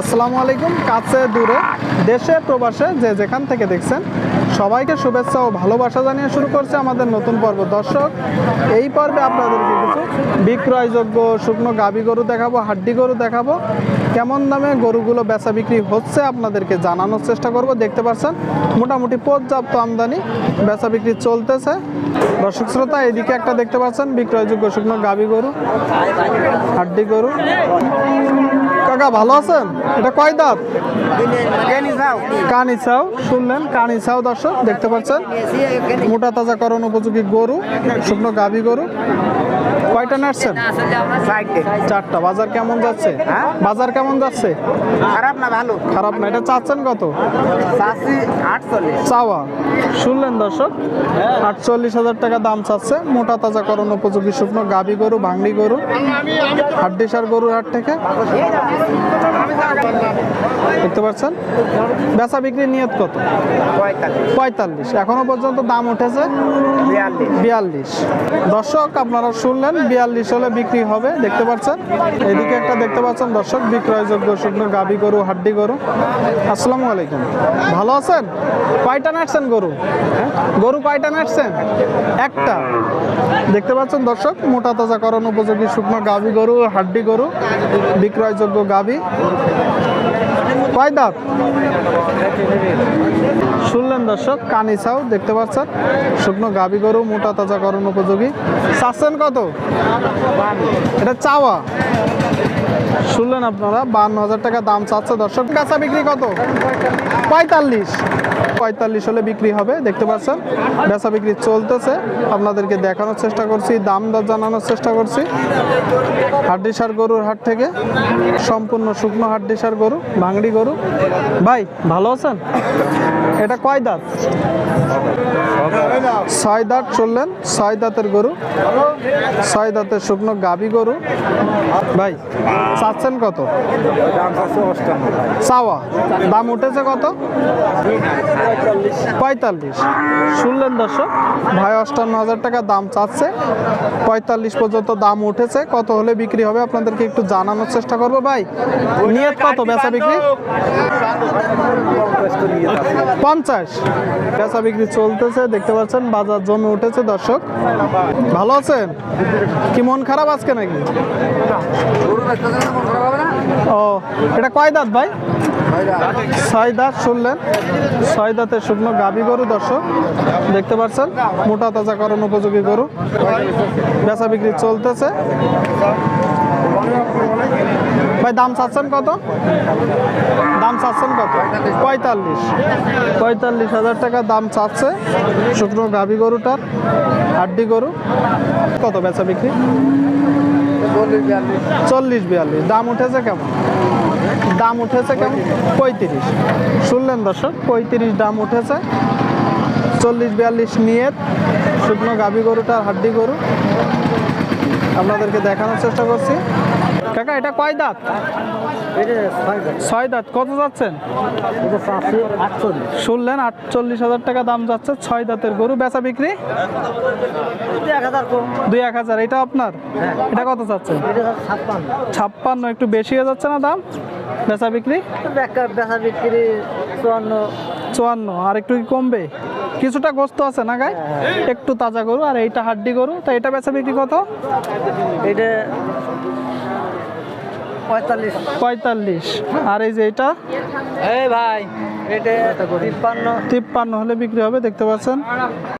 আসসালামু আলাইকুম, কাছে, দূরে, দেশে, প্রবাসে, যে যেখান থেকে দেখছেন, সবাইকে শুভেচ্ছা ও ভালোবাসা জানিয়ে শুরু করছে আমাদের নতুন পর্ব। দর্শক, এই পর্বে আপনাদেরকে কিছু বিক্রয়যোগ্য শুকনো গাবি গরু দেখাবো, হাড্ডি গরু দেখাবো। কেমন দামে গরুগুলো বেচা বিক্রি হচ্ছে আপনাদেরকে জানানোর চেষ্টা করব। দেখতে পাচ্ছেন, মোটামুটি পর্যাপ্ত আমদানি, বেচা বিক্রি চলতেছে। দর্শক শ্রোতা, এদিকে একটা দেখতে পাচ্ছেন, বিক্রয়যোগ্য শুকনো গাবি গরু, হাড্ডি গরু। কাকা ভালো আছেন? এটা কয় দাঁত? কানি চাও শুনলেন কানি চাও দর্শক দেখতে পাচ্ছেন। মোটা তাজা করণ উপযোগী গরু শুকনো গাভী গরু। কয়টা নাড়ছেন চারটা। বাজার কেমন যাচ্ছে? হ্যাঁ? বাজার কেমন যাচ্ছে? খারাপ না ভালো। খারাপ না। এটা চাচ্ছেন কত? চাওয়া। শুনলেন দর্শক? আটচল্লিশ হাজার টাকা দাম চাচ্ছে। মোটা তাজা করণ উপযোগী শুকনো গাভী গরু ভাঙড়ি গরু হাড্ডিসার গরুর হাট থেকে। দেখতে পাচ্ছেন? বেচা বিক্রির নিয়ত কত? পঁয়তাল্লিশ। এখনও পর্যন্ত দাম উঠেছে? বিয়াল্লিশ। দর্শক আপনারা শুনলেন বিয়াল্লিশ হলে বিক্রি হবে, দেখতে পাচ্ছেন? এদিকে একটা দেখতে পাচ্ছেন দর্শক, বিক্রয়যোগ্য শুকনো গাভী গরু, হাড্ডি গরু। আসসালামু আলাইকুম। ভালো আছেন? কয়টা নাটছেন গরু? গরু কয়টা নাটছেন? একটা। দেখতে পাচ্ছেন দর্শক, মোটা তাজা করণ উপযোগী শুকনো গাভী গরু, হাড্ডি গরু, বিক্রয়যোগ্য গাভী। কয় দাঁত? শুনলেন দর্শক, কানি কানিসাও দেখতে পাচ্ছেন, শুকনো গাভী গরু, মোটা তাজা করণ উপযোগী। চাচ্ছেন কত? এটা চাওয়া। শুনলেন আপনারা, বান্ন হাজার টাকা দাম চাচ্ছে দর্শক। কাঁচা বিক্রি কত? পঁয়তাল্লিশ। পঁয়তাল্লিশ হলে বিক্রি হবে, দেখতে পাচ্ছেন? বেচা বিক্রি চলতেছে। আপনাদেরকে দেখানোর চেষ্টা করছি, দাম দর জানানোর চেষ্টা করছি। হাড্ডিসার গরুর হাট থেকে সম্পূর্ণ শুকনো হাড্ডিসার গরু, ভাঙড়ি গরু। ভাই, ভালো আছেন? এটা কয় দাঁত? ছয় দাঁত চললেন, ছয় দাঁতের গরু, ছয় দাঁতের শুকনো গাবি গরু। ভাই, চাচ্ছেন কত? চাওয়া। দাম উঠেছে কত? পঁয়তাল্লিশ। শুনলেন দর্শক, ভাই অষ্টান্ন হাজার টাকা দাম চাচ্ছে। পঁয়তাল্লিশ পর্যন্ত দাম উঠেছে। কত হলে বিক্রি হবে আপনাদেরকে একটু জানানোর চেষ্টা করব। ভাই, নিয়ত কত বেচা বিক্রি? পঞ্চাশ। বেচা বিক্রি চলতেছে, দেখতে পাচ্ছেন, বাজার জমে উঠেছে দর্শক। ভালো আছেন? কি মন খারাপ আজকে নাকি? ও, এটা কয় দাঁত ভাই? ছয় দাঁত শুনলেন, ছয় দাঁতের শুকনো গাভী গরু দর্শক, দেখতে পাচ্ছেন, মোটা তাজা করণ উপযোগী গরু। বেচা বিক্রি চলতেছে। ভাই, দাম চাচ্ছেন কত? দাম চাচ্ছেন কত? পঁয়তাল্লিশ। পঁয়তাল্লিশ হাজার টাকা দাম চাচ্ছে শুকনো গাভী গরুটার, হাড্ডি গরু। কত বেচা বিক্রি? চল্লিশ বিয়াল্লিশ। দাম উঠেছে কেমন? দাম উঠেছে কেমন? পঁয়ত্রিশ। শুনলেন দর্শক পঁয়ত্রিশ দাম উঠেছে। চল্লিশ বিয়াল্লিশ নিয়ে শুকনো গাভী গরুটার হাড্ডি গরু। আপনাদেরকে দেখানোর চেষ্টা করছি। কাকা এটা কয় দাঁত? ছয় দাঁত। কত যাচ্ছেন? শুনলেন আটচল্লিশ হাজার টাকা দাম যাচ্ছে। ছয় দাঁতের গরু বেচা বিক্রি? দুই এক হাজার। এটা আপনার? এটা কত চাচ্ছেন ছাপ্পান্ন একটু বেশি হয়ে যাচ্ছে না দাম? বেচা বিক্রি? বেচা বিক্রি চুয়ান্ন। চুয়ান্ন আর একটু কি কমবে? কিছুটা গোস্ত আছে না গায়ে একটু তাজা গরু আর এইটা হাড্ডি গরু তা এটা বেচা বিক্রি কত? এটা পঁয়তাল্লিশ। পঁয়তাল্লিশ আর এই যে এটা এই ভাই এটা তিপ্পান্ন। তিপ্পান্ন হলে বিক্রি হবে দেখতে পাচ্ছেন।